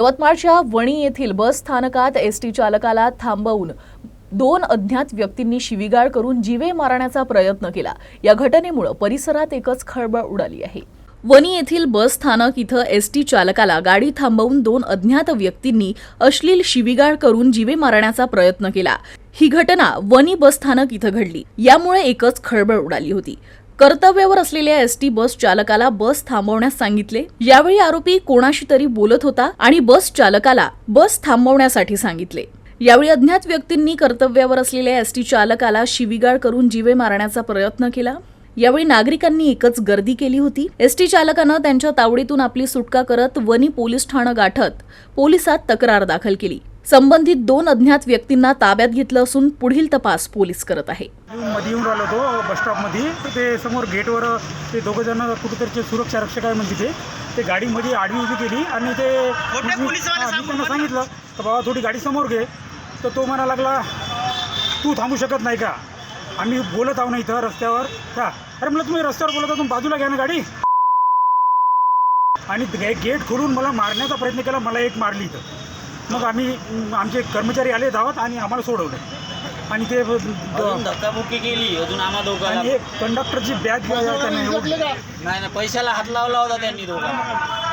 यवतमाळच्या वणी येथील बस स्थानकात एस टी चालकाला थांबवून दोन अज्ञात व्यक्तींनी शिवीगाळ करून जीवे मारण्याचा प्रयत्न केला. या घटनेमुळे परिसरात एकच खळबळ उडाली आहे. वणी येथील बस स्थानक इथं एस टी चालकाला गाडी थांबवून दोन अज्ञात व्यक्तींनी अश्लील शिवीगाळ करून जीवे मारण्याचा प्रयत्न केला. ही घटना वणी बस स्थानक इथं घडली. यामुळे एकच खळबळ उडाली होती. कर्तव्यावर असलेल्या एस टी बस चालकाला बस थांबवण्यास सांगितले. यावेळी आरोपी कोणाशी तरी बोलत होता आणि बस चालकाला बस थांबवण्यासाठी सांगितले. यावेळी अज्ञात व्यक्तींनी कर्तव्यावर असलेल्या एस टी चालकाला शिवीगाळ करून जीवे मारण्याचा प्रयत्न केला. यावेळी नागरिकांनी एकच गर्दी केली होती. एस टी चालकानं त्यांच्या तावडीतून आपली सुटका करत वनी पोलीस ठाणं गाठत पोलिसात तक्रार दाखल केली. संबंधित दोन अज्ञात व्यक्तींना ताब्यात घेतलं असून पुढील तपास पोलीस करत आहे. मध्ये येऊन राहिलो होतो बस स्टॉपमध्ये. तर ते समोर गेटवर ते दोघं जण कुठेतरीचे सुरक्षा रक्षक आहे म्हणजे ते. ते गाडीमध्ये आडवी उभी केली आणि ते त्यांना सांगितलं तर बाबा थोडी गाडी समोर घे. तर तो म्हणा लागला तू थांबू शकत नाही का? आम्ही बोलत आहो ना इथं रस्त्यावर. का अरे म्हटलं तुम्ही रस्त्यावर बोलत आहो तुम्ही बाजूला घ्या ना गाडी. आणि गे- गेट खोलून मला मारण्याचा प्रयत्न केला मला एक मारली इथं. मग आम्ही आमचे कर्मचारी आले धावत आणि आम्हाला सोडवलं. आणि ते अजून धक्काबुक्की केली अजून आम्हा दोघांना आणि कंडक्टरची बॅग त्यांना एवढी- नाही नाही पैशाला हात लावला होता त्यांनी दोघांना.